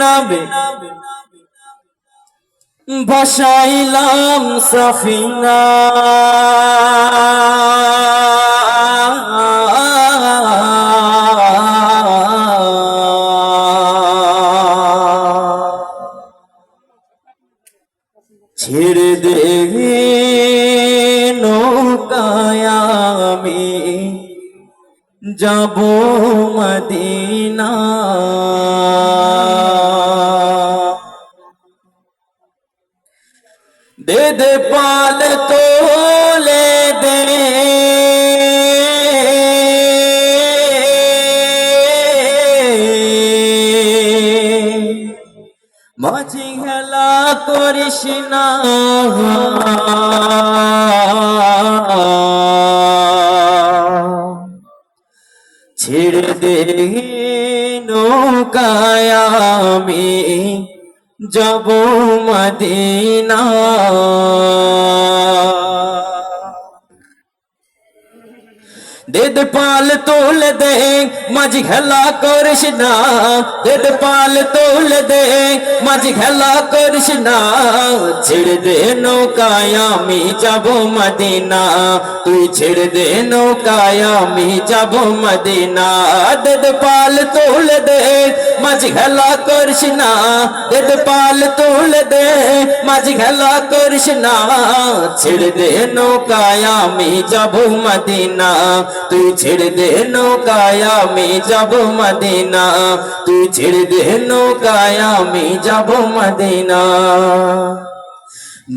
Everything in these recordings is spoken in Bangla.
নাবে ভাসাইলাম সফিনা। ছেড়ে দে নৌকায়। যাব মদিনা। দে দে পাল তোলে দে। মাঝি খেলা করিস না। নৌকায় আমি যাব মদিনা দেদ পাল তোল দে, মাঝি খেলা করিস না। দেদ পাল তোল দে, মাঝি খেলা করিস না। ছেড়ে দে নৌকায়, আমি যাব মদিনা। তুই ছেড়ে দে নৌকায়, আমি যাব মদিনা। দেদ পাল তোল দে, মাঝি খেলা করিস না। দেদ পাল তোল দে, মাঝি খেলা করিস না। ছেড়ে দে আমি যাব মদিনা। তুই ছেড়ে দে নৌকায়, আমি যাব মদিনা। তুই ছেড়ে দে নৌকায়, আমি যাব মদিনা।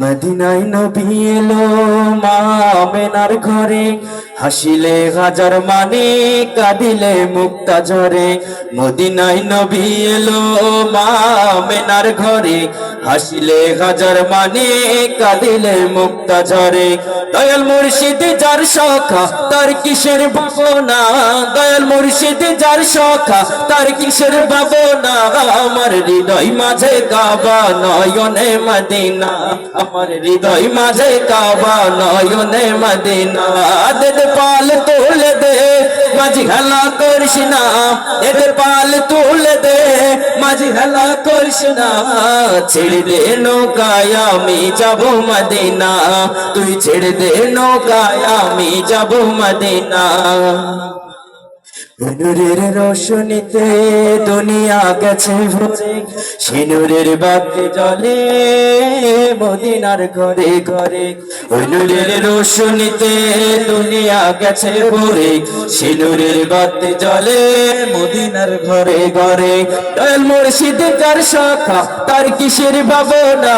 মদিনায় নবী এলো মা মেনার ঘরে। হাসিলে হাজার মানে কাঁদিলে মুক্তা ঝরে। মদিনায় নবী এলো মা মেনার ঘরে। হাসিলে হাজার মানে কাঁদিলে মুক্তা ঝরে। দয়াল মুর্শিদ যার সখা, তার কিসের ভাবনা? দয়াল মুর্শিদ যার সখা, তার কিসের ভাবনা? আমার হৃদয় মাঝে কাবা নয়নে মদিনা। আমার হৃদয় মাঝে কাবা নয়নে মদিনা। দেদ পাল তোলে দে মাঝি হেলা করিস না, এদের পাল তুলে দে। মাঝি হেলা করিস না, ছেড়ে দে নৌকায়, আমি যাব মদিনা। তুই ছেড়ে দে নৌকায়, আমি যাব মদিনা। নূরের রোশনীতে দুনিয়া গেছে ভরে। সিনুরের বাতি জলে মদিনার ঘরে ঘরে। নূরের রোশনীতে দুনিয়া গেছে ভরে। সিনুরের বাতি জলে মদিনার ঘরে ঘরে। দয়াল মুর্শিদ যার শাখা, তার কিসের ভাবনা?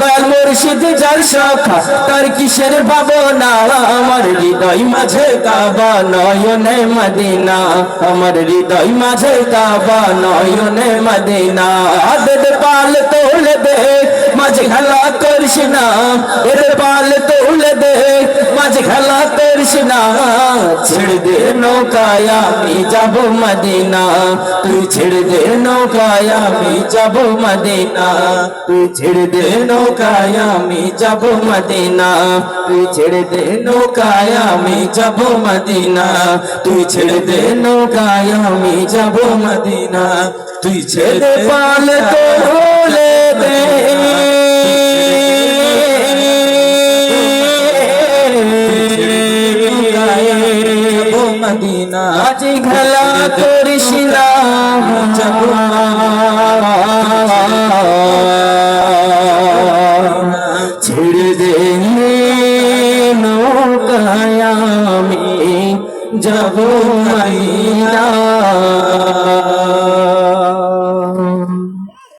দয়াল মুর্শিদ যার শাখা, তার কিসের ভাবনা? আমার হৃদয় মাঝে কাবা নয়নে মদিনা। আমার হৃদয় মাঝে কাবা নয়নে মদিনা। আদর পাল তোলে দে মাঝে খেলা করিস না। এদের পাল তোলে দে মাঝে খেলা করিস না ছেড়ে দে নৌকায়, আমি যাব মদিনা। তুই ছেড়ে দে নৌকায়, আমি যাব মদিনা। তুই ছেড়ে দে নৌকায়, আমি যাব মদিনা। তুই ছেড়ে দে নৌকায়, আমি যাব মদিনা। তুই ছেড়ে দে নৌকায়, আমি যাব মদিনা। তুই ছেড়ে পাল তোলে আজ খেলা করিস না। ছেড়ে দে নৌকায় আমি যাব মদিনা